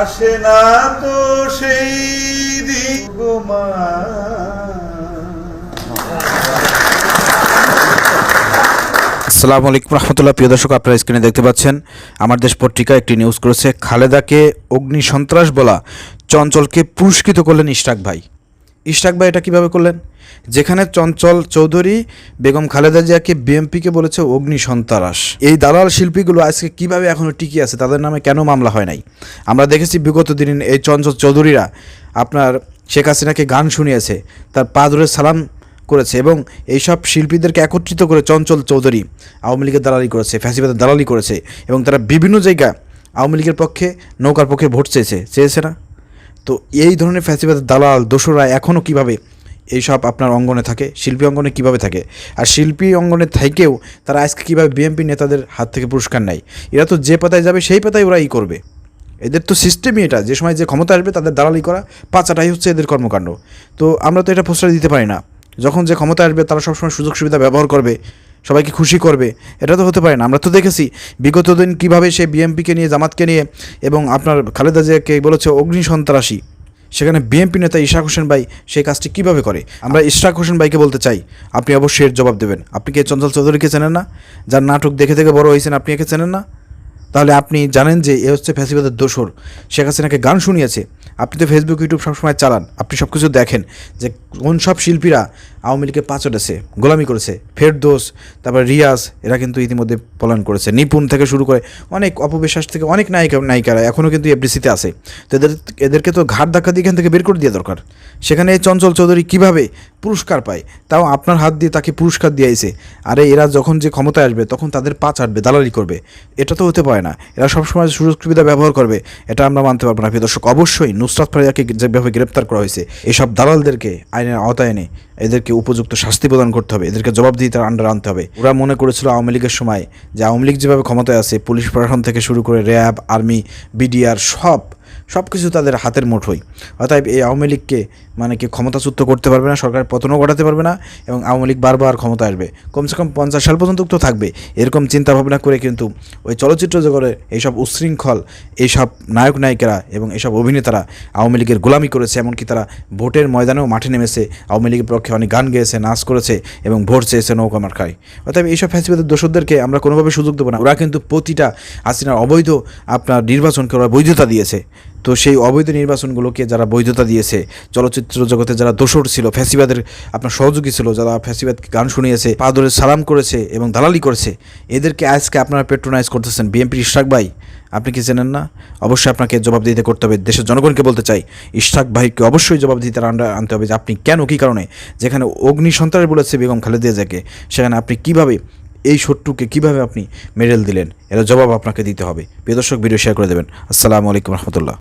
আসে না তো সেই গো আসসালামু আলাইকুম রহমতুল্লাহ। প্রিয় দর্শক, আপনারা স্ক্রিনে দেখতে পাচ্ছেন, আমার দেশ পত্রিকা একটি নিউজ করেছে, খালেদাকে অগ্নি সন্ত্রাস বলা চঞ্চলকে পুরস্কৃত করলেন ইশরাক ভাই। ইশরাক ভাই এটা কীভাবে করলেন? যেখানে চঞ্চল চৌধুরী, বেগম খালেদা জিয়াকে বিএমপিকে বলেছে অগ্নি সন্ত্রাস। এই দালাল শিল্পীগুলো আজকে কীভাবে এখনও টিকে আছে, তাদের নামে কেন মামলা হয় নাই? আমরা দেখেছি বিগত দিন এই চঞ্চল চৌধুরীরা আপনার শেখ হাসিনাকে গান শুনিয়েছে, তার পা ধরে সালাম করেছে এবং এইসব শিল্পীদেরকে একত্রিত করে চঞ্চল চৌধুরী আওয়ামী লীগের দালালি করেছে, ফ্যাসিবাদের দালালি করেছে এবং তারা বিভিন্ন জায়গা আওয়ামী লীগের পক্ষে, নৌকার পক্ষে ভোট চেয়েছে। চেয়েছে না? তো এই ধরনের ফ্যাসিবাদের দালাল দোসরা এখনও কীভাবে এইসব আপনার অঙ্গনে থাকে, শিল্পী অঙ্গনে কীভাবে থাকে? আর শিল্পী অঙ্গনে থেকেও তারা আজকে কীভাবে বিএনপি নেতাদের হাত থেকে পুরস্কার নেয়? এরা তো যে পাতায় যাবে, সেই পাতায় ওরা ই করবে। এদের তো সিস্টেমই এটা, যে সময় যে ক্ষমতা আসবে, তাদের দালালি করা, পাচাটাই হচ্ছে এদের কর্মকাণ্ড। তো আমরা তো এটা প্রশ্রয় দিতে পারি না। যখন যে ক্ষমতা আসবে, তারা সবসময় সুযোগ সুবিধা ব্যবহার করবে। সবাইকে খুশি করবে। এটা তো হতে পারে না। আমরা তো দেখেছি বিগত দিন কীভাবে সে বিএমপিকে নিয়ে, জামাতকে নিয়ে এবং আপনার খালেদা জিয়াকে বলেছে অগ্নি সন্ত্রাসী। সেখানে বিএনপি নেতা ইশাক হোসেন ভাই সেই কাজটি কীভাবে করে? আমরা ইশরাক হোসেন ভাইকে বলতে চাই, আপনি অবশ্যই এর জবাব দেবেন। আপনি কি চঞ্চল চৌধুরীকে চেনেন না? যার নাটক দেখে দেখে বড় হয়েছেন, আপনি একে চেনেন না? তাহলে আপনি জানেন যে এ হচ্ছে ফ্যাসিবাদের দোসর। শেখ হাসিনাকে গান শুনিয়েছে। আপনি তো ফেসবুক ইউটিউব সবসময় চালান। আপনি সব কিছু দেখেন যে কোন সব শিল্পীরা আওয়ামী লীগের পাচড়েছে গোলামি করেছে। ফেরদোস, তারপর রিয়াজ, এরা কিন্তু ইতিমধ্যে পলায়ন করেছে। নিপুণ থেকে শুরু করে অনেক অপবিশ্বাস থেকে অনেক নায়িকা, নায়িকারা এখনও কিন্তু এফডিসিতে আছে। তো এদের, এদেরকে তো ঘাট ধাক্কা দিয়ে এখান থেকে বের করে দেওয়া দরকার। সেখানে চঞ্চল চৌধুরী কীভাবে পুরস্কার পায়, তাও আপনার হাত দিয়ে তাকে পুরস্কার দিয়ে দিয়েছে আরে এরা যখন যে ক্ষমতায় আসবে, তখন তাদের পা চাটবে দালালি করবে। এটা তো হতে পারে না। এরা সবসময় সুযোগ সুবিধা ব্যবহার করবে, এটা আমরা মানতে পারব না। দর্শক, অবশ্যই নুসরাত ফারিয়াকে যেভাবে গ্রেপ্তার করা হয়েছে, এসব দালালদেরকে আইনের আওতায় এনে এদেরকে উপযুক্ত শাস্তি প্রদান করতে হবে, এদেরকে জবাবদিহিতার আন্ডার আনতে হবে। ওরা মনে করেছিল আওয়ামী লীগের সময় যে আওয়ামী লীগ যেভাবে ক্ষমতায় আছে, পুলিশ প্রশাসন থেকে শুরু করে র্যাব, আর্মি, বিডিআর সব সব কিছু তাদের হাতের মুঠোই অতএব এই আওয়ামী লীগকে মানে কি ক্ষমতাচ্যুত করতে পারবে না, সরকার পতনও ঘটাতে পারবে না এবং আওয়ামী লীগ বারবার ক্ষমতা আসবে। কমসে কম পঞ্চাশ সাল পর্যন্ত তো থাকবে। এরকম চিন্তা ভাবনা করে কিন্তু ওই চলচ্চিত্র জগতে এইসব উচ্ছৃঙ্খল এইসব নায়ক নায়িকারা এবং এইসব অভিনেতারা আওয়ামী লীগের গোলামি করেছে, এমনকি তারা ভোটের ময়দানেও মাঠে নেমেছে, আওয়ামী লীগের পক্ষে অনেক গান গেয়েছে, নাচ করেছে এবং ভোট চেয়েছে নৌকা মার খায় অতএব এইসব ফ্যাসিবাদের দোষদেরকে আমরা কোনোভাবে সুযোগ দেবো না। ওরা কিন্তু প্রতিটা হাসিনার অবৈধ আপনার নির্বাচনকে ওরা বৈধতা দিয়েছে। তো সেই অবৈধ নির্বাচনগুলোকে যারা বৈধতা দিয়েছে, চলচ্চিত্র জগতে যারা দোসর ছিল, ফ্যাসিবাদের আপনার সহযোগী ছিল, যারা ফ্যাসিবাদকে গান শুনিয়েছে, পা ধরে সালাম করেছে এবং দালালি করেছে, এদেরকে আজকে আপনারা পেট্রোনাইজ করতেছেন। বিএনপির ইশরাক ভাই, আপনি কি জানেন না? অবশ্যই আপনাকে জবাব দিতে করতে হবে। দেশের জনগণকে বলতে চাই, ইশরাক ভাইকে অবশ্যই জবাব দিতে আন্ডা- আনতে হবে যে আপনি কেন, কী কারণে? যেখানে অগ্নি সন্ত্রাস বলেছে বেগম খালেদা জিয়াকে, সেখানে আপনি কীভাবে এই শত্রুকে কীভাবে আপনি মেডেল দিলেন? এর জবাব আপনাকে দিতে হবে। প্রিয় দর্শক, ভিডিও শেয়ার করে দেবেন। আসসালামু আলাইকুম রহমতুল্লাহ।